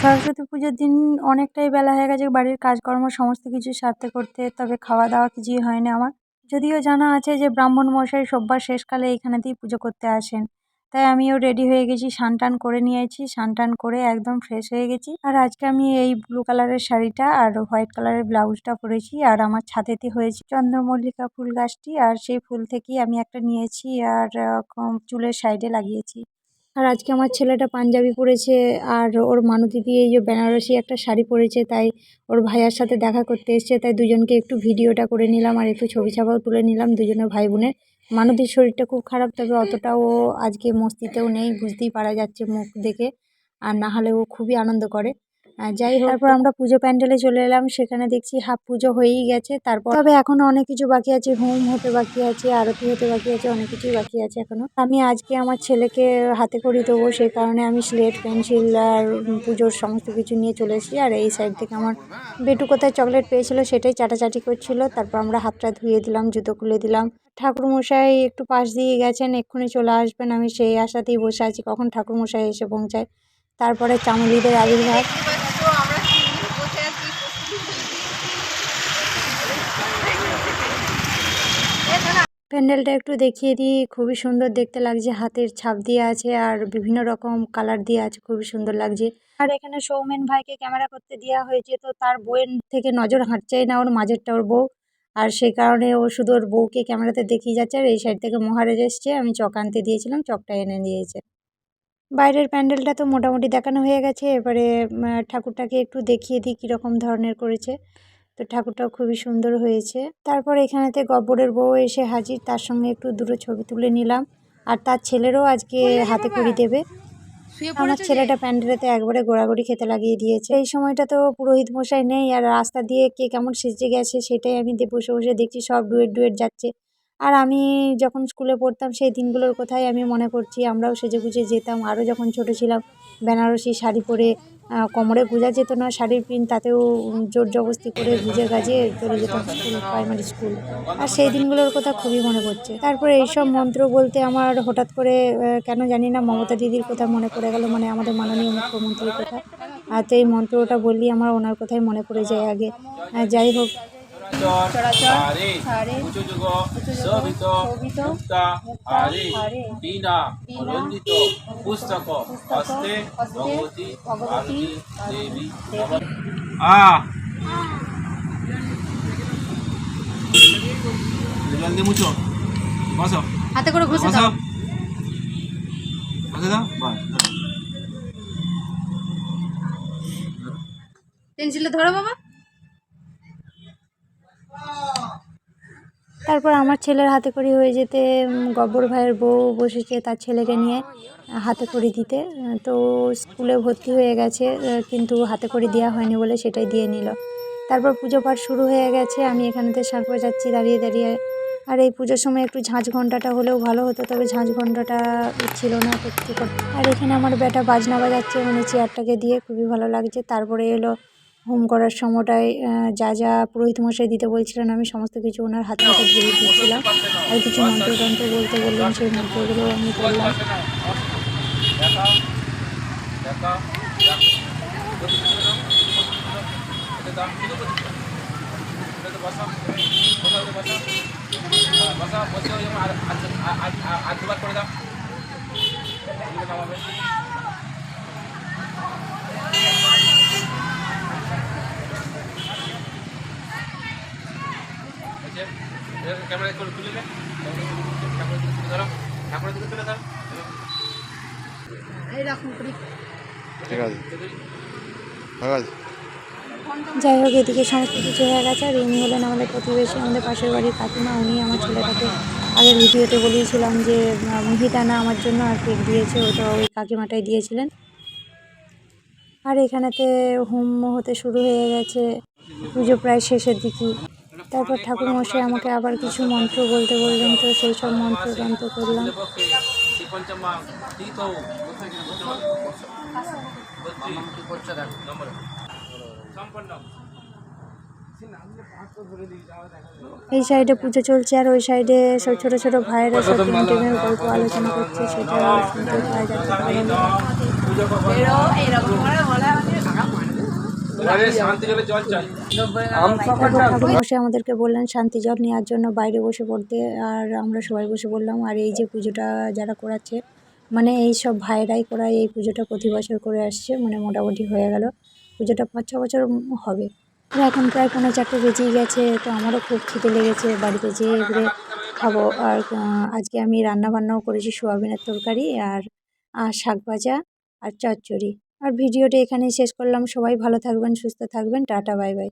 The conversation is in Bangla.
সরস্বতী পুজোর দিন অনেকটাই বেলা হয়ে গেছে, বাড়ির কাজকর্ম সমস্ত কিছু সারতে করতে, তবে খাওয়া দাওয়া কিছুই হয়নি আমার। যদিও জানা আছে যে ব্রাহ্মণ মশাই সব্বার শেষকালে এইখানেতেই পুজো করতে আসেন। তাই আমিও রেডি হয়ে গেছি স্নান টান করে নিয়েছি স্নান টান করে একদম ফ্রেশ হয়ে গেছি। আর আজকে আমি এই ব্লু কালারের শাড়িটা আর হোয়াইট কালারের ব্লাউজটা পরেছি আর আমার ছাদেতে হয়েছে চন্দ্রমল্লিকা ফুল গাছটি। আর সেই ফুল থেকেই আমি একটা নিয়েছি আর চুলের সাইডে লাগিয়েছি। আর আজকে আমার ছেলেটা পাঞ্জাবি পরেছে আর ওর মানতি দিয়ে এই যে বেনারসি একটা শাড়ি পরেছে, তাই ওর ভাইয়ার সাথে দেখা করতে এসছে, তাই দুজনকে একটু ভিডিওটা করে নিলাম আর একটু ছবি ছাপাও তুলে নিলাম দুজনে ভাই বোনের। মানতির শরীরটা খুব খারাপ, তবে অতটাও আজকে মস্তিতেও নেই, বুঝতেই পারা যাচ্ছে মুখ দেখে, আর না হলে ও খুবই আনন্দ করে। যাই হোক। তারপর আমরা পুজো প্যান্ডেলে চলে এলাম, সেখানে দেখছি হাফ পুজো হয়েই গেছে। তারপর তবে এখনও অনেক কিছু বাকি আছে, হোম হতে বাকি আছে, আরতি হতে বাকি আছে, অনেক কিছুই বাকি আছে এখনও। আমি আজকে আমার ছেলেকে হাতে করি দেবো সেই কারণে আমি স্লেট, পেন্সিল আর পুজোর সমস্ত কিছু নিয়ে চলে এসেছি। আর এই সাইড থেকে আমার বেটু কোথায় চকলেট পেয়েছিল সেটাই চাটাচাটি করছিল। তারপর আমরা হাতটা ধুয়ে দিলাম, জুতো খুলে দিলাম। ঠাকুরমশাই একটু পাশ দিয়ে গেছেন, এক্ষুনি চলে আসবেন, আমি সেই আশাতেই বসে আছি, কখন ঠাকুরমশাই এসে পৌঁছায়। তারপরে চামেলিদের আবির্ভাব আমরা বসে আছি প্যান্ডেলটা একটু দেখিয়ে দিই। খুবই সুন্দর দেখতে লাগছে। হাতের ছাপ দিয়ে আছে আর বিভিন্ন রকম কালার দিয়ে আছে। খুবই সুন্দর লাগছে। আর এখানে সৌমেন ভাইকে ক্যামেরা করতে দেওয়া হয়েছে। তো তার বউয়ের থেকে নজর হাঁটছেই না। ওর মাঝেরটা ওর বউ। আর সেই কারণে ও শুধু ওর বউকে ক্যামেরাতে দেখিয়ে যাচ্ছে আর এই সাইড থেকে মহারাজ এসছে। আমি চক আনতে দিয়েছিলাম। চকটা এনে দিয়েছে। বাইরের প্যান্ডেলটা তো মোটামুটি দেখানো হয়ে গেছে। এবারে ঠাকুরটাকে একটু দেখিয়ে দিই কীরকম ধরনের করেছে। তো ঠাকুরটাও খুবই সুন্দর হয়েছে। তারপর এখানেতে গব্বরের বউ এসে হাজির তার সঙ্গে একটু দুটো ছবি তুলে নিলাম। আর তার ছেলেরও আজকে হাতে করি দেবে। আমার ছেলেটা প্যান্ডেলেতে একবারে গোড়াগড়ি খেতে লাগিয়ে দিয়েছে। এই সময়টা তো পুরোহিত মশাই নেই আর রাস্তা দিয়ে কে কেমন সেজে গেছে সেটাই আমি বসে বসে দেখছি সব ডুয়েট ডুয়েট যাচ্ছে। আর আমি যখন স্কুলে পড়তাম সেই দিনগুলোর কথাই আমি মনে করছি আমরাও সেজে গুজে যেতাম। আরও যখন ছোট ছিলাম বেনারসি শাড়ি পরে কোমরে গুজা যেত না, শাড়ির পিন তাতেও জোর জবস্তি করে গুজে গাজিয়ে চলে যেতাম স্কুল প্রাইমারি স্কুল আর সেই দিনগুলোর কথা খুবই মনে পড়ছে। তারপরে এইসব মন্ত্র বলতে আমার হঠাৎ করে কেন জানি না, মমতা দিদির কথা মনে পড়ে গেল মানে আমাদের মাননীয় মুখ্যমন্ত্রীর কথা। আর তো এই মন্ত্রটা বললি আমার ওনার কথাই মনে পড়ে যায় আগে। যাই হোক চরাচর শোভিত মুক্তা হারে বীণা রঞ্জিত পুস্তক হস্তে হস্তে, ভগবতী ভগবতী, ভারতী দেবী দেবী। আ! জল মুছো। বসো। হাতে করে ঘষে দাও। দাও। বাস। পেন্সিলে ধরো বাবা। তারপর আমার ছেলের হাতে করি হয়ে যেতে গব্বর ভাইয়ের বউ বসেছে তার ছেলেকে নিয়ে হাতে করি দিতে। তো স্কুলে ভর্তি হয়ে গেছে কিন্তু হাতে করি দেওয়া হয়নি বলে সেটাই দিয়ে নিল। তারপর পুজো পাঠ শুরু হয়ে গেছে, আমি এখানেতে শাঁখ যাচ্ছি, দাঁড়িয়ে দাঁড়িয়ে। আর এই পুজোর সময় একটু ঝাঁঝ ঘন্টাটা হলেও ভালো হতো, তবে ঝাঁঝ ঘন্টাটা ছিল না করতে আর এখানে আমার বেটা বাজনা বাজাচ্ছে মানে চেয়ারটাকে দিয়ে খুবই ভালো লাগছে। তারপরে এলো হোম করার সময়টায় যা যা পুরোহিত মশাই দিতে বলছিলেন, আমি সমস্ত কিছু ওনার হাতে হাতে ধরে দিচ্ছিলাম। আর কিছু মন্ত্রতন্ত্র বলতে বললেন, সেই মন্ত্রগুলো আমি করলাম। আর করে দাও ক্যামেরা করে তুলে নে। ক্যামেরা তুলে ধরো। ক্যামেরা তুলে তুলে ধরো। এইরকম করে। ঠিক আছে। ঠিক আছে। যাই হোক এদিকে সমস্ত কিছু হয়ে গেছে। আর ইনি হলেন আমাদের প্রতিবেশী আমাদের পাশের বাড়ির কাকিমা। উনি আমার ছেলেটাকে আগের ভিডিওতে বলেছিলাম যে মিহিদানা আমার জন্য আর কেক দিয়েছে। ওটা ওই কাকিমাটাই দিয়েছিলেন। আর এখানেতে হোম হতে শুরু হয়ে গেছে। পুজো প্রায় শেষের দিকে তারপর ঠাকুর মশাই আমাকে আবার কিছু মন্ত্র বলতে বললেন, তো সেই সব মন্ত্র তন্ত্র করলাম। এই সাইডে পুজো চলছে আর ওই সাইডে সব ছোট ছোট ভাইয়েরা সব টিম টিমের গল্প আলোচনা করছে, সেটা শুনতে পাওয়া যাচ্ছে এবারে শান্তি জলে জল চাই। তারপর ঠাকুর মশাই আমাদেরকে বললেন শান্তি জল নেওয়ার জন্য বাইরে বসে পড়তে। আর আমরা সবাই বসে বললাম আর এই যে পুজোটা যারা করাচ্ছে মানে এই সব ভাইরাই করায় এই পুজোটা প্রতি বছর করে আসছে মানে মোটামুটি হয়ে গেল। পুজোটা পাঁচ ছ বছর হবে। এখন প্রায় পৌনে চারটে বেজেই গেছে তো আমারও খুব খিদে লেগেছে। বাড়িতে যেয়ে এবারে খাব। আর আজকে আমি রান্না বান্নাও করেছি সোয়াবিনের তরকারি আর আর শাক ভাজা আর চচ্চড়ি। আর ভিডিওটি এখানেই শেষ করলাম। সবাই ভালো থাকবেন সুস্থ থাকবেন। Tata bye bye.